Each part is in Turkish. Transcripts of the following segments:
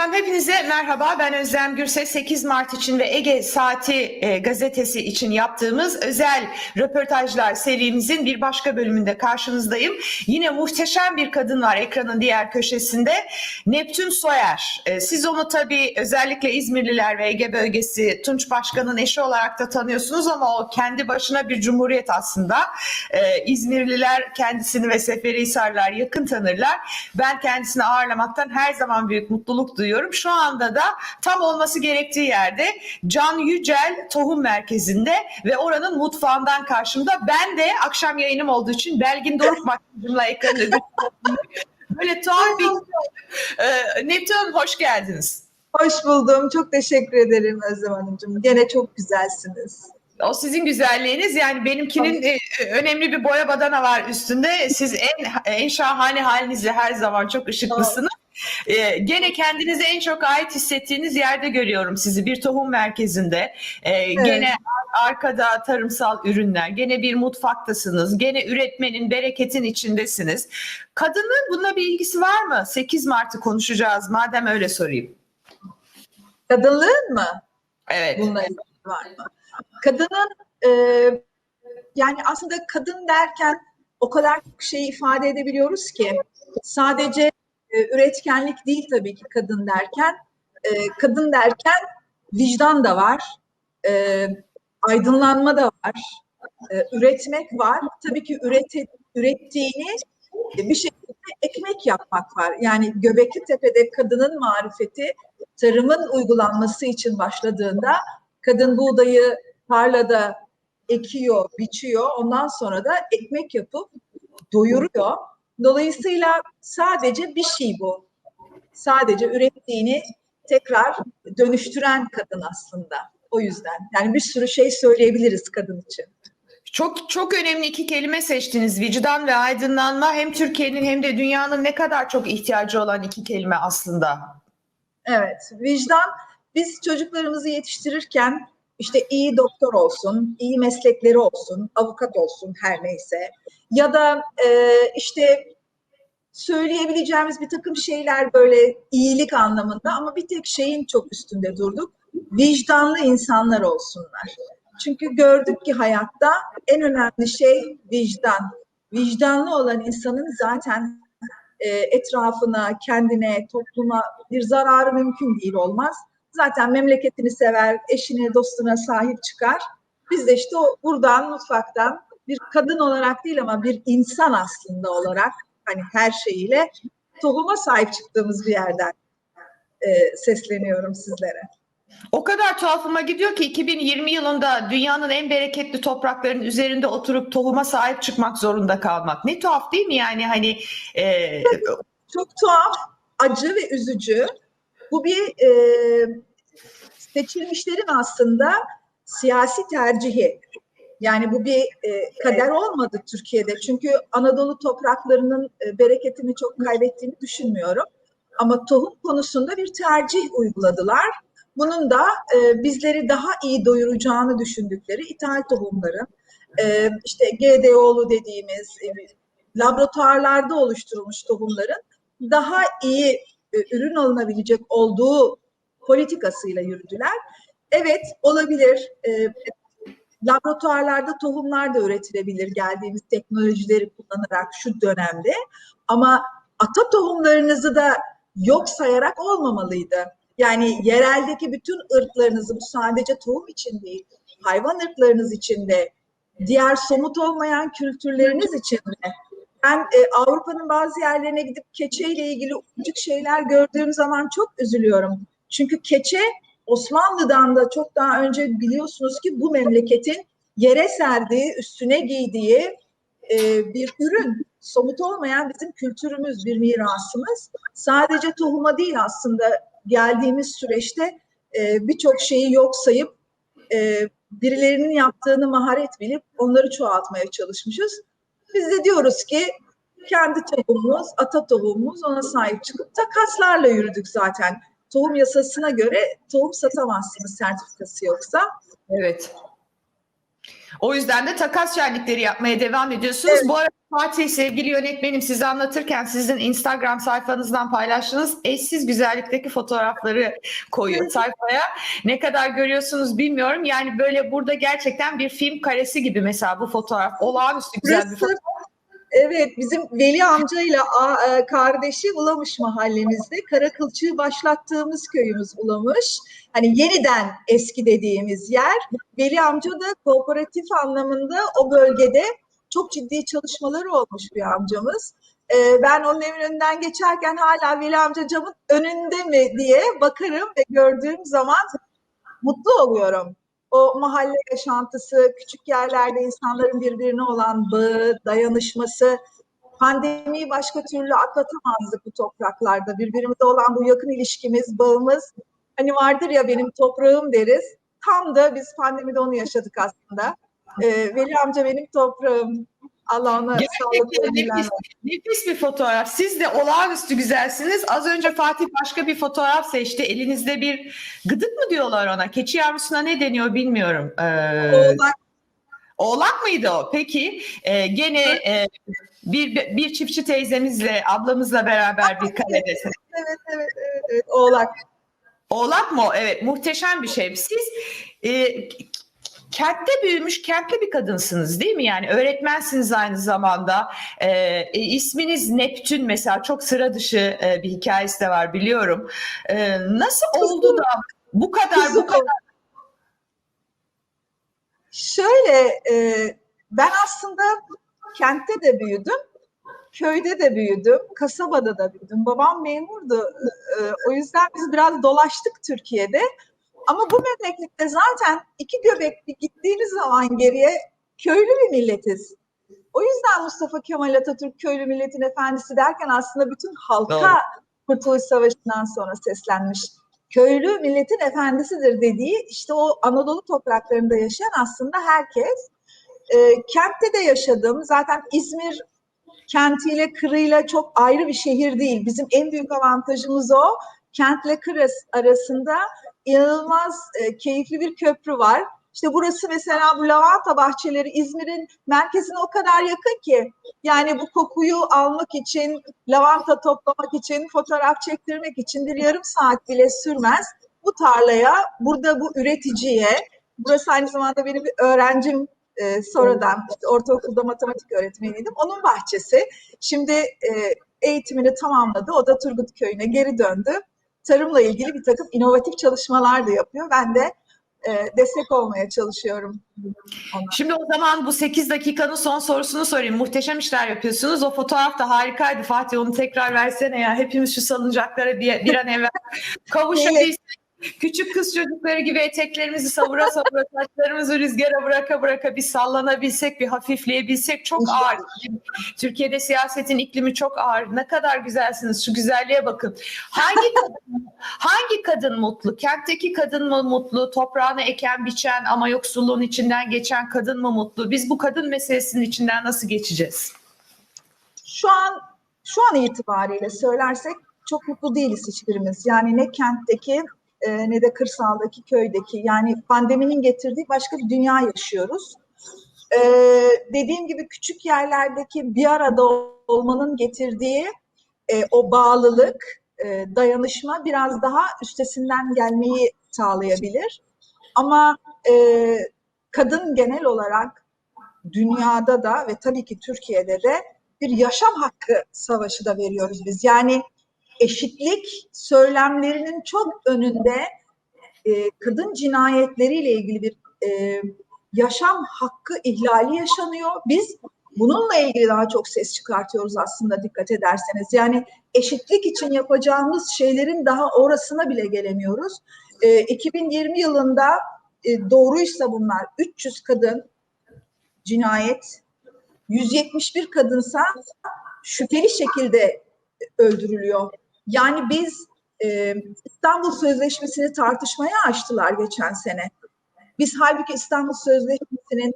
Efendim hepinize merhaba. Ben Özlem Gürses. 8 Mart için ve Ege Saati e, gazetesi için yaptığımız özel röportajlar serimizin bir başka bölümünde karşınızdayım. Yine muhteşem bir kadın var ekranın diğer köşesinde. Neptün Soyer. E, siz onu tabii özellikle İzmirliler ve Ege bölgesi Tunç Başkan'ın eşi olarak da tanıyorsunuz ama o kendi başına bir cumhuriyet aslında. E, İzmirliler kendisini ve Seferihisarlar yakın tanırlar. Ben kendisini ağırlamaktan her zaman büyük mutluluk duyuyorum. Şu anda da tam olması gerektiği yerde Can Yücel Tohum Merkezi'nde ve oranın mutfağından karşımda. Ben de akşam yayınım olduğu için Belgin Doruk Başkanımla ekranı böyle tuhaf bir ee, Neptün hoş geldiniz. Hoş buldum. Çok teşekkür ederim Özlem Hanımcığım. Gene çok güzelsiniz. O sizin güzelliğiniz yani benimkinin e, önemli bir boya badana var üstünde. Siz en en şahane halinizle her zaman çok ışıklısınız. Ee, gene kendinize en çok ait hissettiğiniz yerde görüyorum sizi bir tohum merkezinde. Ee, Gene arkada tarımsal ürünler, gene bir mutfaktasınız, gene üretmenin, bereketin içindesiniz. Kadının bununla bir ilgisi var mı? 8 Mart'ı konuşacağız madem öyle sorayım. Kadınlığın mı Evet. bununla ilgili var mı? Kadının e, yani aslında kadın derken o kadar çok şey ifade edebiliyoruz ki sadece e, üretkenlik değil tabii ki kadın derken e, kadın derken vicdan da var, e, aydınlanma da var, e, üretmek var. Tabii ki ürete, ürettiğini bir şekilde ekmek yapmak var. Yani Göbekli Tepe'de kadının marifeti tarımın uygulanması için başladığında kadın buğdayı tarlada ekiyor, biçiyor. Ondan sonra da ekmek yapıp doyuruyor. Dolayısıyla sadece bir şey bu. Sadece ürettiğini tekrar dönüştüren kadın aslında. O yüzden. Yani bir sürü şey söyleyebiliriz kadın için. Çok çok önemli iki kelime seçtiniz. Vicdan ve aydınlanma hem Türkiye'nin hem de dünyanın ne kadar çok ihtiyacı olan iki kelime aslında. Evet, vicdan biz çocuklarımızı yetiştirirken işte iyi doktor olsun, iyi meslekleri olsun, avukat olsun her neyse ya da e, işte söyleyebileceğimiz bir takım şeyler böyle iyilik anlamında ama bir tek şeyin çok üstünde durduk. Vicdanlı insanlar olsunlar. Çünkü gördük ki hayatta en önemli şey vicdan. Vicdanlı olan insanın zaten e, etrafına, kendine, topluma bir zararı mümkün değil olmaz. Zaten memleketini sever, eşine, dostuna sahip çıkar. Biz de işte o buradan, mutfaktan bir kadın olarak değil ama bir insan aslında olarak hani her şeyiyle tohuma sahip çıktığımız bir yerden e, sesleniyorum sizlere. O kadar tuhafıma gidiyor ki 2020 yılında dünyanın en bereketli topraklarının üzerinde oturup tohuma sahip çıkmak zorunda kalmak. Ne tuhaf değil mi yani hani e, Çok tuhaf, acı ve üzücü. Bu bir e, seçilmişlerin aslında siyasi tercihi. Yani bu bir e, kader olmadı Türkiye'de. Çünkü Anadolu topraklarının e, bereketini çok kaybettiğini düşünmüyorum. Ama tohum konusunda bir tercih uyguladılar. Bunun da e, bizleri daha iyi doyuracağını düşündükleri ithal tohumların, e, işte GDO'lu dediğimiz e, laboratuvarlarda oluşturulmuş tohumların daha iyi ürün alınabilecek olduğu politikasıyla yürüdüler. Evet olabilir. E, laboratuvarlarda tohumlar da üretilebilir geldiğimiz teknolojileri kullanarak şu dönemde. Ama ata tohumlarınızı da yok sayarak olmamalıydı. Yani yereldeki bütün ırklarınızı bu sadece tohum için değil, hayvan ırklarınız için de, diğer somut olmayan kültürleriniz için de. Ben e, Avrupa'nın bazı yerlerine gidip keçe ile ilgili ufacık şeyler gördüğüm zaman çok üzülüyorum. Çünkü keçe Osmanlı'dan da çok daha önce biliyorsunuz ki bu memleketin yere serdiği, üstüne giydiği e, bir ürün. Somut olmayan bizim kültürümüz, bir mirasımız. Sadece tohuma değil aslında geldiğimiz süreçte e, birçok şeyi yok sayıp e, birilerinin yaptığını maharet bilip onları çoğaltmaya çalışmışız. Biz de diyoruz ki kendi tohumumuz, ata tohumumuz ona sahip çıkıp takaslarla yürüdük zaten. Tohum yasasına göre tohum satamazsınız sertifikası yoksa. evet O yüzden de takas şenlikleri yapmaya devam ediyorsunuz. Evet. Bu arada Fatih sevgili yönetmenim size anlatırken sizin Instagram sayfanızdan paylaştığınız eşsiz güzellikteki fotoğrafları koyuyor sayfaya. Ne kadar görüyorsunuz bilmiyorum. Yani böyle burada gerçekten bir film karesi gibi mesela bu fotoğraf. Olağanüstü güzel bir fotoğraf. Evet, bizim Veli amcayla e, kardeşi Ulamış mahallemizde kara kılçığı başlattığımız köyümüz Ulamış. Hani yeniden eski dediğimiz yer. Veli amca da kooperatif anlamında o bölgede çok ciddi çalışmaları olmuş bir amcamız. Ee, ben onun evin önünden geçerken hala Veli amca camın önünde mi diye bakarım ve gördüğüm zaman mutlu oluyorum. O mahalle yaşantısı, küçük yerlerde insanların birbirine olan bağı, dayanışması, pandemiyi başka türlü atlatamazdık bu topraklarda. Birbirimize olan bu yakın ilişkimiz, bağımız. Hani vardır ya benim toprağım deriz. Tam da biz pandemide onu yaşadık aslında. Ee, Veli amca benim toprağım. Allah ona sağlık Gerçekten nefis, nefis bir fotoğraf. Siz de olağanüstü güzelsiniz. Az önce Fatih başka bir fotoğraf seçti. Elinizde bir gıdık mı diyorlar ona? Keçi yavrusuna ne deniyor bilmiyorum. Ee, Oğlak Oğlak mıydı o? Peki e, gene e, bir bir çiftçi teyzemizle ablamızla beraber bir karedesiniz. evet, evet, evet, evet, oğlak. Oğlak mı? Evet muhteşem bir şey. Siz e, kentte büyümüş kentli bir kadınsınız değil mi? Yani öğretmensiniz aynı zamanda. E, e, isminiz Neptün mesela çok sıra dışı e, bir hikayesi de var biliyorum. E, nasıl oldu da bu kadar bu kadar Şöyle e, ben aslında kentte de büyüdüm, köyde de büyüdüm, kasabada da büyüdüm. Babam memurdu. E, o yüzden biz biraz dolaştık Türkiye'de. Ama bu memlekette zaten iki göbek gittiğiniz zaman geriye köylü bir milletiz. O yüzden Mustafa Kemal Atatürk köylü milletin efendisi derken aslında bütün halka Doğru. Kurtuluş Savaşı'ndan sonra seslenmiş. Köylü milletin efendisidir dediği işte o Anadolu topraklarında yaşayan aslında herkes. E, kentte de yaşadım. Zaten İzmir kentiyle kırıyla çok ayrı bir şehir değil. Bizim en büyük avantajımız o. Kentle kır arası- arasında inanılmaz e, keyifli bir köprü var. İşte burası mesela bu lavanta bahçeleri İzmir'in merkezine o kadar yakın ki yani bu kokuyu almak için, lavanta toplamak için, fotoğraf çektirmek için bir yarım saat bile sürmez. Bu tarlaya, burada bu üreticiye, burası aynı zamanda benim bir öğrencim e, sonradan işte ortaokulda matematik öğretmeniydim. Onun bahçesi. Şimdi e, eğitimini tamamladı. O da Turgut Köyü'ne geri döndü. Tarımla ilgili bir takım inovatif çalışmalar da yapıyor. Ben de e, destek olmaya çalışıyorum. ona. Şimdi o zaman bu 8 dakikanın son sorusunu sorayım. Muhteşem işler yapıyorsunuz. O fotoğraf da harikaydı. Fatih onu tekrar versene ya. Hepimiz şu salıncaklara bir, bir an evvel kavuşabilsek. Küçük kız çocukları gibi eteklerimizi savura savura saçlarımızı rüzgara bıraka bıraka bir sallanabilsek, bir hafifleyebilsek çok ağır. Türkiye'de siyasetin iklimi çok ağır. Ne kadar güzelsiniz. Şu güzelliğe bakın. Hangi kadın, hangi kadın mutlu? Kentteki kadın mı mutlu? Toprağını eken, biçen ama yoksulluğun içinden geçen kadın mı mutlu? Biz bu kadın meselesinin içinden nasıl geçeceğiz? Şu an şu an itibariyle söylersek çok mutlu değiliz hiçbirimiz. Yani ne kentteki e, ne de kırsaldaki köydeki. Yani pandeminin getirdiği başka bir dünya yaşıyoruz. E, dediğim gibi küçük yerlerdeki bir arada olmanın getirdiği e, o bağlılık, e, dayanışma biraz daha üstesinden gelmeyi sağlayabilir. Ama e, kadın genel olarak dünyada da ve tabii ki Türkiye'de de bir yaşam hakkı savaşı da veriyoruz biz. Yani eşitlik söylemlerinin çok önünde e, kadın cinayetleriyle ilgili bir e, yaşam hakkı ihlali yaşanıyor. Biz bununla ilgili daha çok ses çıkartıyoruz aslında dikkat ederseniz. Yani eşitlik için yapacağımız şeylerin daha orasına bile gelemiyoruz. E, 2020 yılında e, doğruysa bunlar 300 kadın cinayet, 171 kadınsa şüpheli şekilde öldürülüyor. Yani biz e, İstanbul Sözleşmesi'ni tartışmaya açtılar geçen sene. Biz halbuki İstanbul Sözleşmesi'nin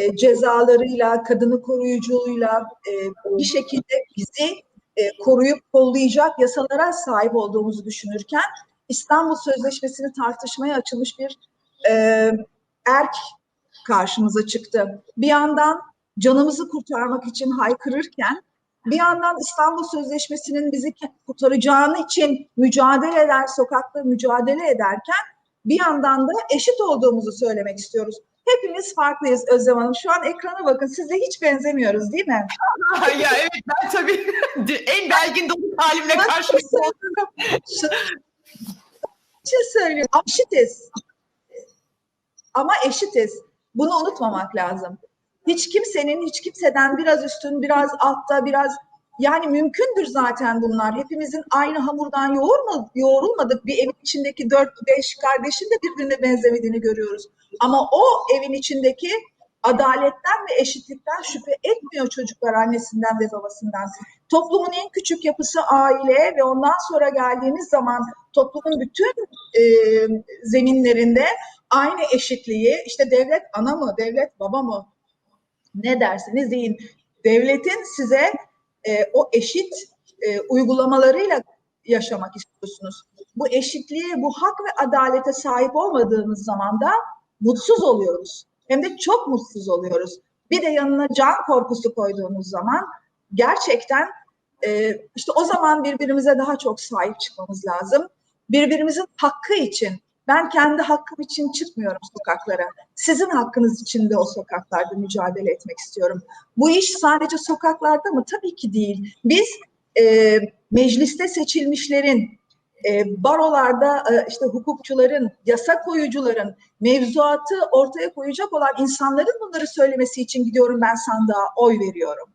e, cezalarıyla, kadını koruyuculuğuyla e, bir şekilde bizi e, koruyup kollayacak yasalara sahip olduğumuzu düşünürken İstanbul Sözleşmesi'ni tartışmaya açılmış bir e, erk karşımıza çıktı. Bir yandan canımızı kurtarmak için haykırırken bir yandan İstanbul Sözleşmesi'nin bizi kurtaracağını için mücadele eder, sokakta mücadele ederken bir yandan da eşit olduğumuzu söylemek istiyoruz. Hepimiz farklıyız Özlem Hanım. Şu an ekrana bakın. Sizle hiç benzemiyoruz değil mi? ya evet ben tabii en belgin dolu halimle karşınızda oldum. Şey eşitiz. Ama eşitiz. Bunu unutmamak lazım. Hiç kimsenin hiç kimseden biraz üstün, biraz altta, biraz yani mümkündür zaten bunlar. Hepimizin aynı hamurdan yoğurma, yoğrulmadık. Bir evin içindeki dört, beş kardeşin de birbirine benzemediğini görüyoruz. Ama o evin içindeki adaletten ve eşitlikten şüphe etmiyor çocuklar annesinden ve babasından. Toplumun en küçük yapısı aile ve ondan sonra geldiğimiz zaman toplumun bütün e, zeminlerinde aynı eşitliği işte devlet ana mı, devlet baba mı ne derseniz deyin. Devletin size e, o eşit e, uygulamalarıyla yaşamak istiyorsunuz. Bu eşitliğe, bu hak ve adalete sahip olmadığımız zaman da mutsuz oluyoruz. Hem de çok mutsuz oluyoruz. Bir de yanına can korkusu koyduğumuz zaman gerçekten e, işte o zaman birbirimize daha çok sahip çıkmamız lazım. Birbirimizin hakkı için ben kendi hakkım için çıkmıyorum sokaklara. Sizin hakkınız için de o sokaklarda mücadele etmek istiyorum. Bu iş sadece sokaklarda mı? Tabii ki değil. Biz e, mecliste seçilmişlerin, e, barolarda e, işte hukukçuların, yasa koyucuların mevzuatı ortaya koyacak olan insanların bunları söylemesi için gidiyorum ben sandığa oy veriyorum.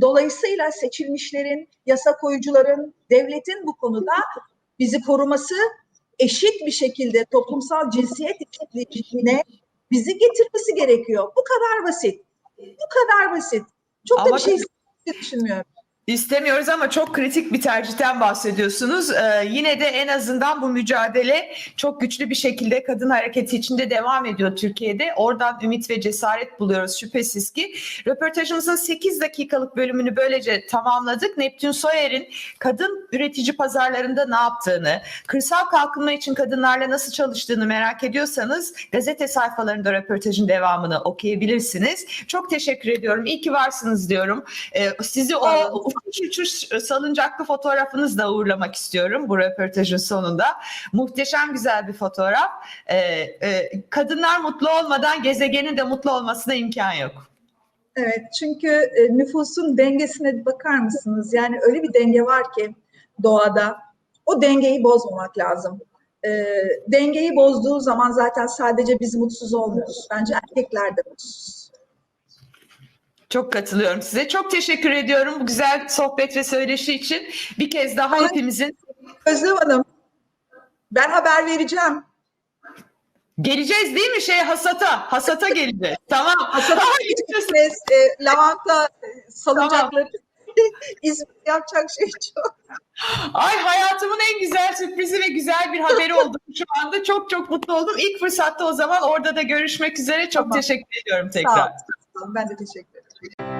Dolayısıyla seçilmişlerin, yasa koyucuların, devletin bu konuda bizi koruması eşit bir şekilde toplumsal cinsiyet eşitliğine bizi getirmesi gerekiyor. Bu kadar basit. Bu kadar basit. Çok da Ama bir şey düşünmüyorum. İstemiyoruz ama çok kritik bir tercihten bahsediyorsunuz. Ee, yine de en azından bu mücadele çok güçlü bir şekilde kadın hareketi içinde devam ediyor Türkiye'de. Oradan ümit ve cesaret buluyoruz şüphesiz ki. Röportajımızın 8 dakikalık bölümünü böylece tamamladık. Neptün Soyer'in kadın üretici pazarlarında ne yaptığını, kırsal kalkınma için kadınlarla nasıl çalıştığını merak ediyorsanız gazete sayfalarında röportajın devamını okuyabilirsiniz. Çok teşekkür ediyorum. İyi ki varsınız diyorum. Ee, sizi o uçuş uçuş salıncaklı fotoğrafınızla uğurlamak istiyorum bu röportajın sonunda. Muhteşem güzel bir fotoğraf. Ee, e, kadınlar mutlu olmadan gezegenin de mutlu olmasına imkan yok. Evet çünkü e, nüfusun dengesine bakar mısınız? Yani öyle bir denge var ki doğada. O dengeyi bozmamak lazım. E, dengeyi bozduğu zaman zaten sadece biz mutsuz olmuyoruz. Bence erkekler de mutsuz. Çok katılıyorum size. Çok teşekkür ediyorum bu güzel sohbet ve söyleşi için. Bir kez daha hepimizin Özlem Hanım, ben haber vereceğim. geleceğiz değil mi şey hasata? Hasata geleceğiz. Tamam. Hasata gideceğiz. E, lavanta e, salıncakları. İzmir yapacak şey çok. Ay hayatımın en güzel sürprizi ve güzel bir haberi oldu şu anda. Çok çok mutlu oldum. İlk fırsatta o zaman orada da görüşmek üzere. Çok Tamam. teşekkür ediyorum Sağ tekrar. olun. Ben de teşekkür ederim. Thank you.